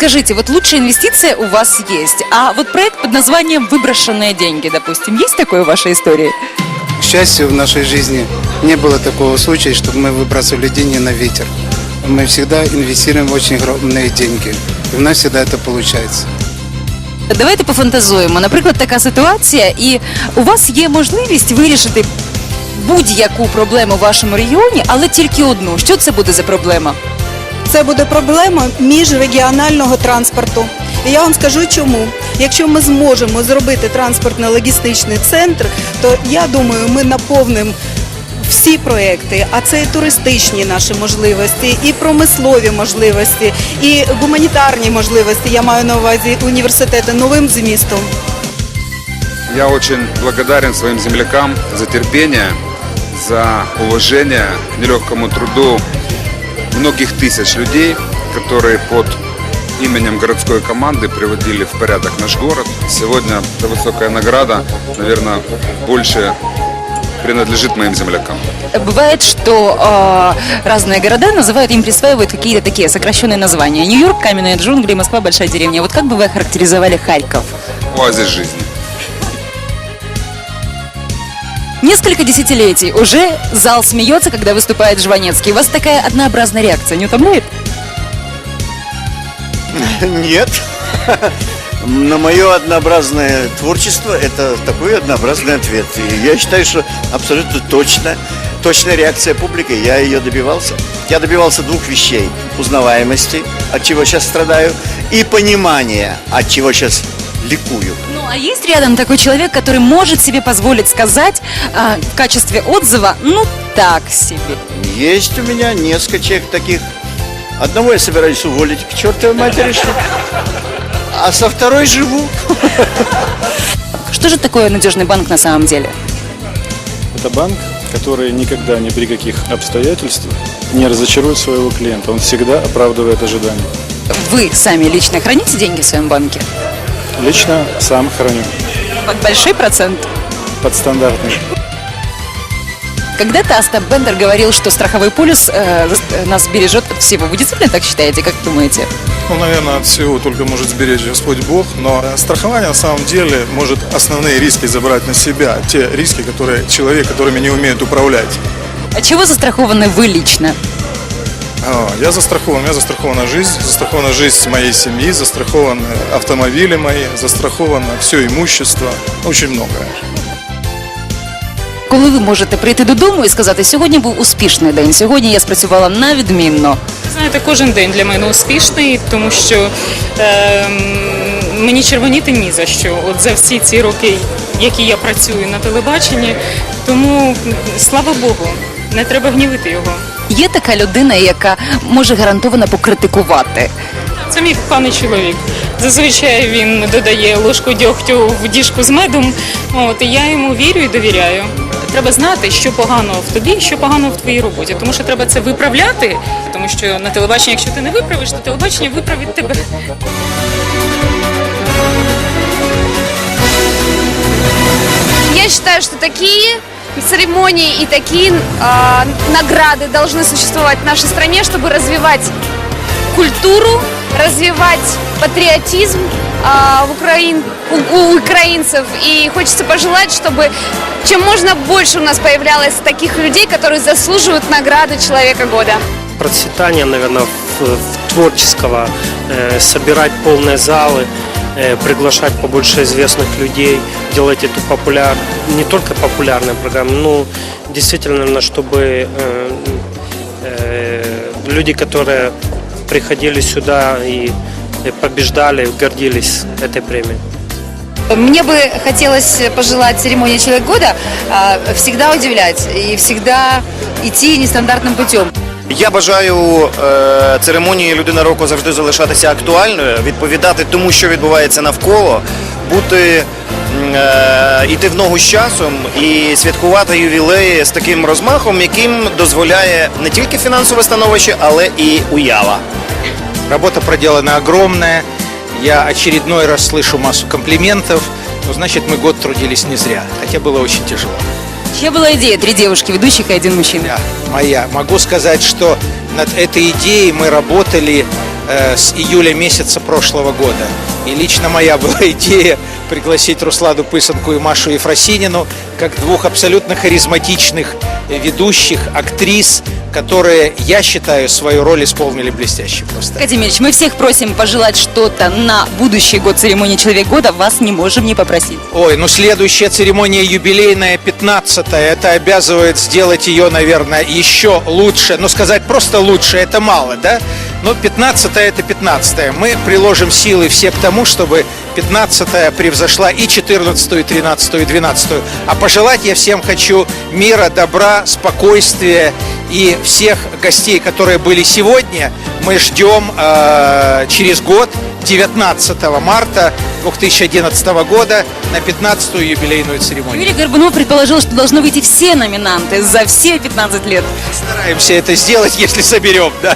Скажите, вот лучшая инвестиция у вас есть, а вот проект под названием «Выброшенные деньги», допустим, есть такое в вашей истории? К счастью, в нашей жизни не было такого случая, чтобы мы выбрасывали деньги на ветер. Мы всегда инвестируем в очень огромные деньги. И у нас всегда это получается. Давайте пофантазуємо. Наприклад, така ситуація, і у вас є можливість вирішити будь-яку проблему в вашому регіоні, але тільки одну. Що це буде за проблема? Це буде проблема міжрегіонального транспорту. І я вам скажу чому. Якщо ми зможемо зробити транспортно-логістичний центр, то я думаю, ми наповнимо всі проекти, а це і туристичні наші можливості, і промислові можливості, і гуманітарні можливості. Я маю на увазі університети новим змістом. Я очень благодарен своим землякам за терпение, за уважение к нелегкому труду многих тысяч людей, которые под именем городской команды приводили в порядок наш город. Сегодня эта высокая награда, наверное, больше принадлежит моим землякам. Бывает, что э, разные города называют, им присваивают какие-то такие сокращенные названия. Нью-Йорк, каменные джунгли, Москва, большая деревня. Вот как бы вы охарактеризовали Харьков? Оазис жизни. Несколько десятилетий уже зал смеется, когда выступает Жванецкий. У вас такая однообразная реакция не утомляет? Нет. На мое однообразное творчество это такой однообразный ответ. И я считаю, что абсолютно точно, точная реакция публики, я ее добивался. Я добивался двух вещей. Узнаваемости, от чего сейчас страдаю, и понимания, от чего сейчас ликую. Ну, а есть рядом такой человек, который может себе позволить сказать а, в качестве отзыва, ну, так себе. Есть у меня несколько человек таких. Одного я собираюсь уволить к чертовой матери, что- а со второй живу. Что же такое надежный банк на самом деле? Это банк, который никогда ни при каких обстоятельствах не разочарует своего клиента. Он всегда оправдывает ожидания. Вы сами лично храните деньги в своем банке? Лично сам храню. Под большой процент? Под стандартный. Когда-то Остап Бендер говорил, что страховой полис э, зас- нас бережет от всего. Вы действительно так считаете? Как думаете? Ну, наверное, от всего только может сберечь Господь Бог, но э, страхование на самом деле может основные риски забрать на себя, те риски, которые человек, которыми не умеет управлять. От чего застрахованы вы лично? Я застрахован, у меня застрахована жизнь, застрахована жизнь моей семьи, застрахованы автомобили мои, застраховано все имущество, очень многое. Коли ви можете прийти додому і сказати, сьогодні був успішний день, сьогодні я спрацювала на відмінно. Знаєте, кожен день для мене успішний, тому що е, мені червоніти ні за що. От за всі ці роки, які я працюю на телебаченні, тому слава Богу, не треба гнівити його. Є така людина, яка може гарантовано покритикувати. Це мій коханий чоловік. Зазвичай він додає ложку дьогтю в діжку з медом. От і я йому вірю і довіряю. Треба знати, що погано в тобі, що погано в твоїй роботі, тому що треба це виправляти. Тому що на телебаченні, якщо ти не виправиш, то телебачення виправить тебе. Я считаю, что такие церемонии и такие а, награды должны существовать в нашей стране, чтобы развивать культуру, развивать патриотизм а, в Украин, у, у украинцев. И хочется пожелать, чтобы чем можно больше у нас появлялось таких людей, которые заслуживают награды Человека года. процветания, наверное, в- в творческого, э, собирать полные залы, э, приглашать побольше известных людей, делать эту популяр, не только популярные программы, но действительно, чтобы э, э, люди, которые приходили сюда и э, побеждали, гордились этой премией. Мне бы хотелось пожелать церемонии Человек года а, всегда удивлять и всегда идти нестандартным путем. Я бажаю е, церемонії людина року завжди залишатися актуальною, відповідати тому, що відбувається навколо, бути м, е, іти в ногу з часом і святкувати ювілеї з таким розмахом, яким дозволяє не тільки фінансове становище, але і уява. Работа проделана огромная. Я очередной раз слышу массу комплиментов. Ну, значит, мы год трудились не зря. Хотя было очень тяжело. Чья была идея? Три девушки, ведущих и один мужчина. Моя. Могу сказать, что над этой идеей мы работали э, с июля месяца прошлого года. И лично моя была идея пригласить Руслану Пысанку и Машу Ефросинину как двух абсолютно харизматичных ведущих, актрис, которые, я считаю, свою роль исполнили блестяще просто. Аркадий Емельевич, мы всех просим пожелать что-то на будущий год церемонии «Человек года», вас не можем не попросить. Ой, ну следующая церемония юбилейная, 15-я, это обязывает сделать ее, наверное, еще лучше. Ну, сказать просто лучше, это мало, да? Но 15-я это 15-я. Мы приложим силы все к тому, чтобы 15-я превзошла и 14-ю, и 13-ю, и 12-ю. А пожелать я всем хочу мира, добра, спокойствия и всех гостей, которые были сегодня, мы ждем э, через год, 19 марта 2011 года, на 15-ю юбилейную церемонию. Юрий Горбунов предположил, что должны выйти все номинанты за все 15 лет. Стараемся это сделать, если соберем, да.